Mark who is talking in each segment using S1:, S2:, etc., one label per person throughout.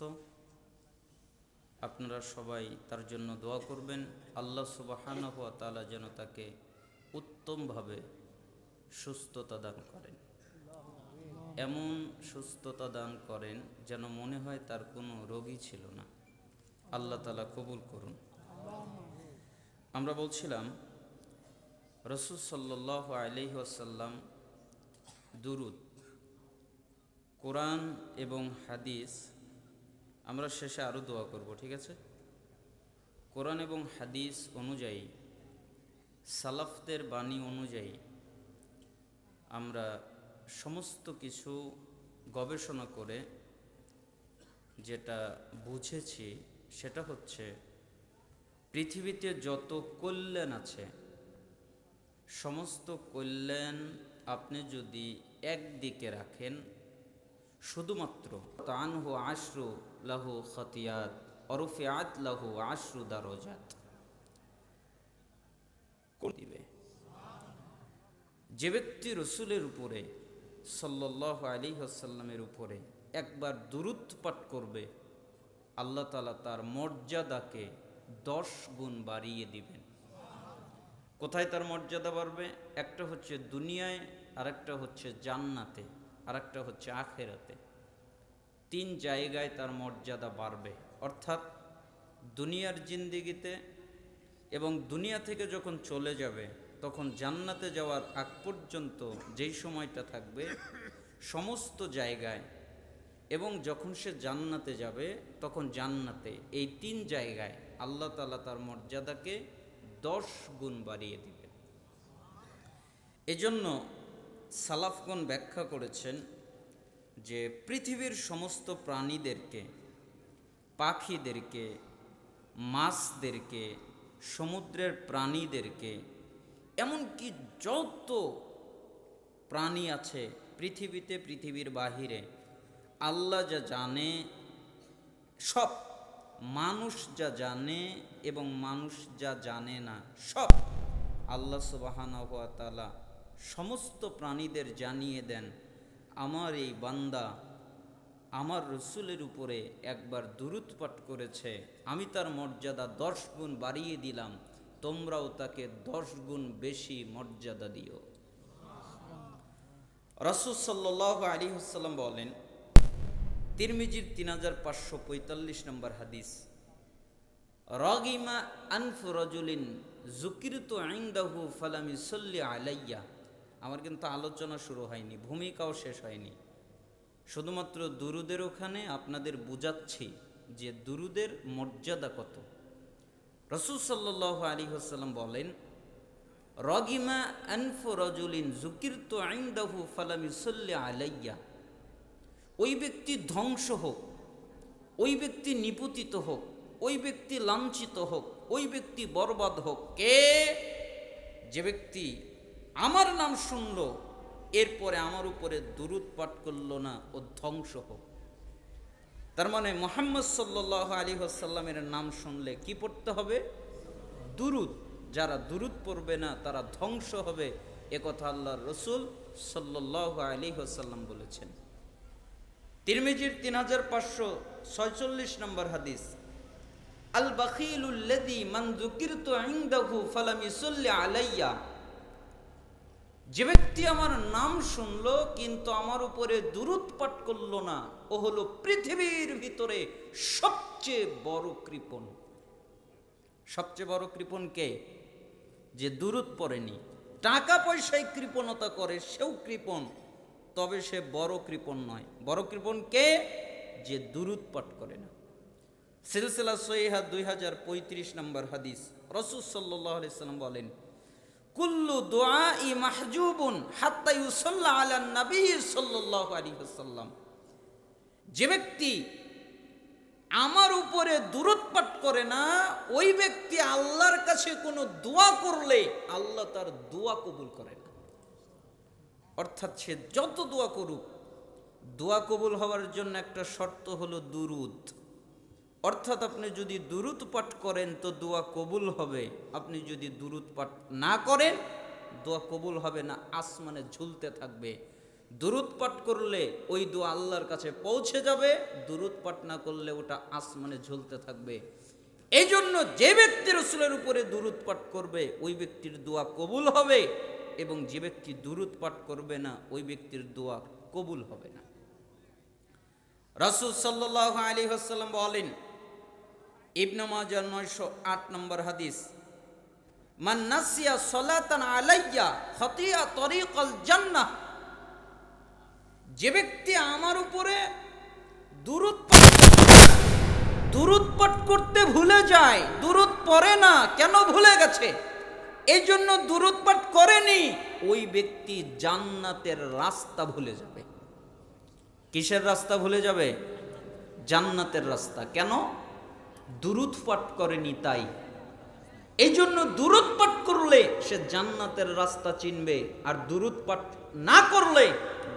S1: অসুস্থ আপনারা সবাই তার জন্য দোয়া করবেন। আল্লাহ সুবাহান হওয়া তালা যেন তাকে উত্তমভাবে সুস্থতা দান করেন। এমন সুস্থতা দান করেন যেন মনে হয় তার কোনো রোগী ছিল না। আল্লাহ তালা কবুল করুন। আমরা বলছিলাম, রসুল সাল্লাহ আলহি আসাল্লাম দুরুদ, কোরআন এবং হাদিস আমরা শেষে আরও দোয়া করব, ঠিক আছে? কোরআন এবং হাদিস অনুযায়ী, সালাফদের বাণী অনুযায়ী আমরা সমস্ত কিছু গবেষণা করে যেটা বুঝেছি সেটা হচ্ছে পৃথিবীতে যত কল্যাণ আছে, সমস্ত কল্যাণ আপনি যদি একদিকে রাখেন, শুধুমাত্র তানহু আশরু লাহু খতিয়াত, অরফিয়াত লাহু আশরু দারজাত। দিবে? যে ব্যক্তি রসুলের উপরে সাল্লাহ আলী আসাল্লামের উপরে একবার দূরত্ব পাঠ করবে, আল্লাহ তালা তার মর্যাদাকে দশ গুণ বাড়িয়ে দিবেন। কোথায় তার মর্যাদা বাড়বে? একটা হচ্ছে দুনিয়ায়, আরেকটা হচ্ছে জান্নাতে, আরেকটা হচ্ছে আখেরাতে। তিন জায়গায় তার মর্যাদা বাড়বে। অর্থাৎ দুনিয়ার জিন্দিগিতে এবং দুনিয়া থেকে যখন চলে যাবে, তখন জান্নাতে যাওয়ার আগ পর্যন্ত যেই সময়টা থাকবে, সমস্ত জায়গায় এবং যখন সে জান্নাতে যাবে, তখন জান্নাতে এই তিন জায়গায় আল্লাহ তালা তার মর্যাদাকে দশ গুণ বাড়িয়ে দিবে এজন্য সালাফগণ ব্যাখ্যা করেছেন যে পৃথিবীর সমস্ত প্রাণীদেরকে, পাখিদেরকে, মাছদেরকে, সমুদ্রের প্রাণীদেরকে, এমনকি যত প্রাণী আছে পৃথিবীতে, পৃথিবীর বাহিরে, আল্লাহ যা জানে, সব, মানুষ যা জানে এবং মানুষ যা জানে না, সব আল্লাহ সুবাহানা সমস্ত প্রাণীদের জানিয়ে দেন। আমার এই বান্দা আমার রসুলের উপরে একবার দুরুত পাঠ করেছে। আমি তার মর্যাদা দশ গুণ বাড়িয়ে দিলাম। তোমরাও তাকে দশ গুণ বেশি মর্যাদা দিও। রসুল সাল্লাহ আলী হাসাল্লাম বলেন, তিরমিজির তিন হাজার পাঁচশো পঁয়তাল্লিশ নম্বর হাদিস, রগিমা আনফু রজুলিন জুকিরতু আইন্দাহু ফালামি সল্লি আলাইয়া। আমার কিন্তু আলোচনা শুরু হয়নি, ভূমিকাও শেষ হয়নি। শুধুমাত্র দুরুদের ওখানে আপনাদের বুঝাচ্ছি যে দুরুদের মর্যাদা কত। রসুল আলী হাসাল্লাম বলেন, রগিমা আনফু রজুলিন জুকিরতু আইন্দাহু ফালামি সল্লি আলাইয়া। ওই ব্যক্তি ধ্বংস হোক, ওই ব্যক্তি নিপতিত হোক, ওই ব্যক্তি লাঞ্ছিত হোক, ওই ব্যক্তি বরবাদ হোক, কে? যে ব্যক্তি আমার নাম শুনল, এরপরে আমার উপরে দুরুদ পাঠ করল না ও ধ্বংস হোক। তার মানে মোহাম্মদ সাল্লাহ আলী আসাল্লামের নাম শুনলে কি পড়তে হবে? দুরুদ। যারা দুরুদ পড়বে না, তারা ধ্বংস হবে। একথা আল্লাহ রসুল সাল্লাহ আলী আসাল্লাম বলেছেন। তিরমিজির তিন হাজার পাঁচশো ছয়চল্লিশ নম্বর হাদিস আল মান যুকিরতু ইনদাহু ফালাম ইসল্লি আলাইয়া। যে ব্যক্তি আমার নাম শুনল, কিন্তু আমার উপরে দুরুদ পাঠ করল না, ও হলো পৃথিবীর ভিতরে সবচেয়ে বড় কৃপণ। সবচেয়ে বড় কৃপণ কে? যে দুরুদ পড়েনি। টাকা পয়সায় কৃপণতা করে, সেও কৃপণ, তবে সে বড় কৃপণ নয়। বড় কৃপণ কে? যে দুরুদ পাঠ করে না। সিলসিলা সৈহা দুই হাজার পঁয়ত্রিশ নম্বর হাদিস। রসুল সাল্লাহ সাল্লাম বলেন কুল্লু দোয়া ই মাহজুবুন হাত্তা ইউসাল্লাহ আলা নবী সাল্লাহ আলী সাল্লাম যে ব্যক্তি আমার উপরে দূরত পাঠ করে না, ওই ব্যক্তি আল্লাহর কাছে কোনো দোয়া করলে আল্লাহ তার দোয়া কবুল করে না। অর্থাৎ সে যত দোয়া করুক, দোয়া কবুল হওয়ার জন্য একটা শর্ত হলো দুরুদ। অর্থাৎ আপনি যদি দুরুদ পাঠ করেন তো দোয়া কবুল হবে। আপনি যদি দুরুদ পাঠ না করেন, দোয়া কবুল হবে না, আসমানে ঝুলতে থাকবে। দুরুদ পাঠ করলে ওই দোয়া আল্লাহর কাছে পৌঁছে যাবে, দুরুদ পাঠ না করলে ওটা আসমানে ঝুলতে থাকবে। এই জন্য যে ব্যক্তি রসুলের উপরে দুরুদ পাঠ করবে, ওই ব্যক্তির দোয়া কবুল হবে এবং যে ব্যক্তি দুরুদ পাঠ করবে না, ওই ব্যক্তির দোয়া কবুল হবে না। রাসুল সাল্লাহ আলী হাসাল্লাম বলেন ইবনে মাজার নয়শো আট নম্বর হাদিস। মান নাসিয়া সলাতান আলাইয়া খতিয়া তরিকল জান্নাহ। যে ব্যক্তি আমার উপরে দুরুদ দুরুদ করতে ভুলে যায়, দুরুদ পড়ে না, কেন ভুলে গেছে? এই জন্য দুরুদ করেনি, ওই ব্যক্তি জান্নাতের রাস্তা ভুলে যাবে। কিসের রাস্তা ভুলে যাবে? জান্নাতের রাস্তা। কেন? দুরুদ পাঠ করেনি তাই। এই জন্য দুরুদ পাঠ করলে সে জান্নাতের রাস্তা চিনবে, আর দুরুদ পাঠ না করলে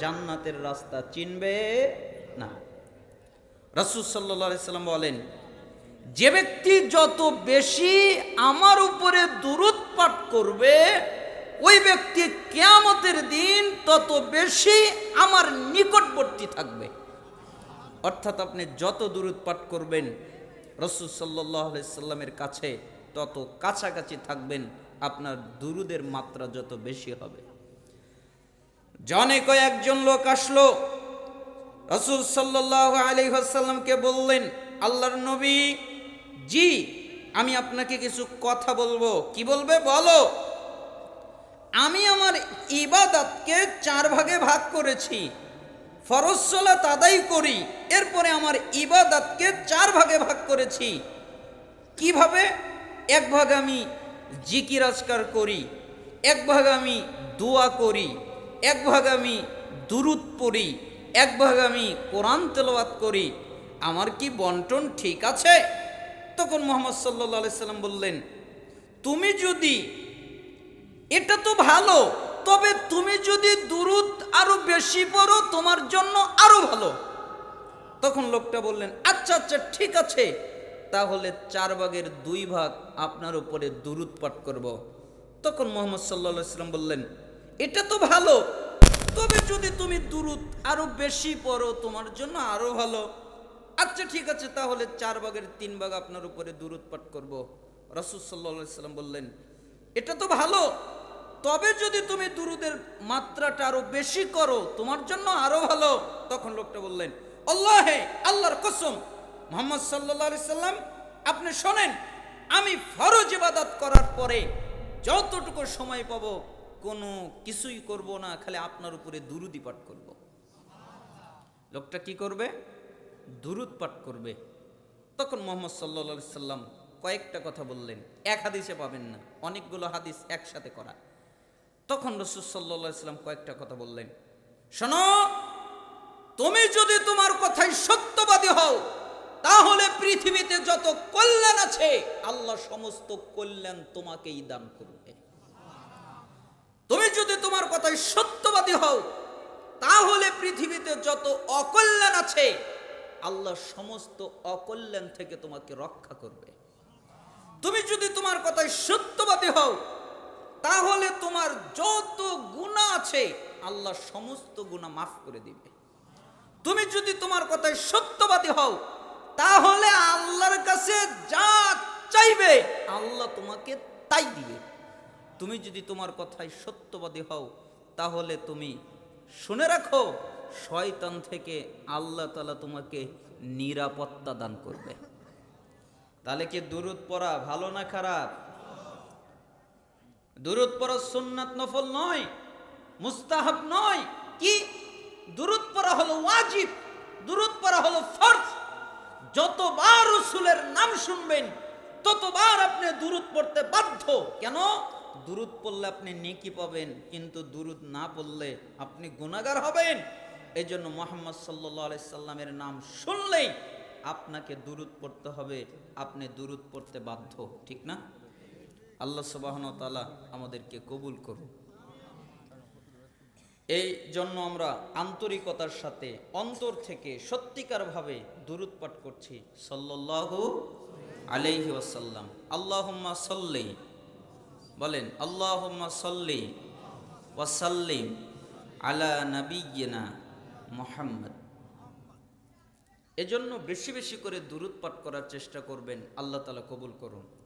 S1: জান্নাতের রাস্তা চিনবে না। রাসুল সাল্লাম বলেন, যে ব্যক্তি যত বেশি আমার উপরে দুরুদ পাঠ করবে, ওই ব্যক্তি কেয়ামতের দিন তত বেশি আমার নিকটবর্তী থাকবে। অর্থাৎ আপনি যত দূরত পাঠ করবেন রসুল সাল্লাহ সাল্লামের কাছে তত কাছাকাছি থাকবেন, আপনার দুরুদের মাত্রা যত বেশি হবে। জনে কয়েকজন লোক আসলো, রসুল সাল্লাহ আলী আসাল্লামকে বললেন, আল্লাহর নবী, জি, আমি আপনাকে কিছু কথা বলব। কি বলবে? বলো। আমি আমার ইবাদতকে চার ভাগে ভাগ করেছি। ফরজ সালাত আদায় করি, এরপরে আমার ইবাদতকে চার ভাগে ভাগ করেছি। কীভাবে? এক ভাগ আমি জিকির আজকার করি, এক ভাগ আমি দোয়া করি, এক ভাগ আমি দুরুদ পড়ি, এক ভাগ আমি কোরআন তেলাওয়াত করি। আমার কি বন্টন ঠিক আছে? তখন মোহাম্মদ সাল্লা সাল্লাম বললেন, তুমি যদি, এটা তো ভালো তবে তুমি যদি দুরুদ আরও বেশি পড়ো, তোমার জন্য আরও ভালো। তখন লোকটা বললেন আচ্ছা আচ্ছা ঠিক আছে। তাহলে চার ভাগের দুই ভাগ আপনার উপরে দুরুদ পাঠ করব। তখন মোহাম্মদ সাল্লা সাল্লাম বললেন, এটা তো ভালো। তবে যদি তুমি দুরুদ আরও বেশি পড়ো, তোমার জন্য আরও ভালো। আচ্ছা ঠিক আছে, তাহলে চার ভাগের তিন ভাগ আপনার উপরে দুরুদ পাঠ করব। রসুল সাল্লা সাল্লাম বললেন, এটা তো ভালো। তবে যদি তুমি দুরুদের মাত্রাটা আরও বেশি করো, তোমার জন্য আরও ভালো। তখন লোকটা বললেন, আল্লাহে, আল্লাহর কসম, মোহাম্মদ সাল্লা সাল্লাম, আপনি শোনেন, আমি ফরজ ইবাদত করার পরে যতটুকু সময় পাব, কোনো কিছুই করব না, খালি আপনার উপরে দুরুদি পাঠ করব। লোকটা কি করবে? দুরুদ পাঠ করবে। তখন মোহাম্মদ সাল্লা সাল্লাম কয়েকটা কথা বললেন। এক হাদিসে পাবেন না, অনেকগুলো হাদিস একসাথে করা। তখন রসুল সাল্লা সাল্লাম কয়েকটা কথা বললেন। শোনো, তুমি যদি তোমার কথাই সত্যবাদী হও, তাহলে পৃথিবীতে যত কল্যাণ আছে, আল্লাহ সমস্ত কল্যাণ তোমাকেই দান করবে। তুমি যদি তোমার কথায় সত্যবাদী হও, তাহলে পৃথিবীতে যত অকল্যাণ আছে, আল্লাহ সমস্ত অকল্যাণ থেকে তোমাকে রক্ষা করবে। তুমি যদি তোমার কথায় সত্যবাদী হও তাহলে তোমার যত গুণা আছে, আল্লাহ সমস্ত গুণা মাফ করে দিবে। তুমি যদি তোমার কথায় সত্যবাদী হও, তাহলে আল্লাহর কাছে যা চাইবে, আল্লাহ তোমাকে তাই দিবে। তুমি যদি তোমার কথায় সত্যবাদী হও, তাহলে তুমি শুনে রাখো, শয়তান থেকে আল্লাহ তালা তোমাকে নিরাপত্তা দান করবে। তাহলে কি দুরুদ পড়া ভালো না খারাপ? দুরুদ পড়া সুন্নাত নফল নয়, মুস্তাহাব নয়, কি? দুরুদ পড়া হলো ওয়াজিব, দুরুদ পড়া হলো ফরজ। যতবার রসুলের নাম শুনবেন, ততবার আপনি দুরুদ পড়তে বাধ্য। কেন? দুরুদ পড়লে আপনি নেকি পাবেন, কিন্তু দুরুদ না পড়লে আপনি গুণাগার হবেন। এই জন্য মোহাম্মদ সাল্লি সাল্লামের নাম শুনলেই আপনাকে দুরুদ পড়তে হবে, আপনি দুরুদ পড়তে বাধ্য, ঠিক না? আল্লাহ সুবাহন তালা আমাদেরকে কবুল করুন এই জন্য আমরা আন্তরিকতার সাথে অন্তর থেকে সত্যিকারভাবে দুরুদ করছি। সল্লাহ আলাইহি ওয়াসাল্লাম। আল্লাহম্মা সল্লি। বলেন, আল্লাহম্মা সল্লি ওয়াসাল্লিম আলা নবীনা মোহাম্মদ। এজন্য বেশি বেশি করে দুরুদ করার চেষ্টা করবেন, আল্লাহ তালা কবুল করুন।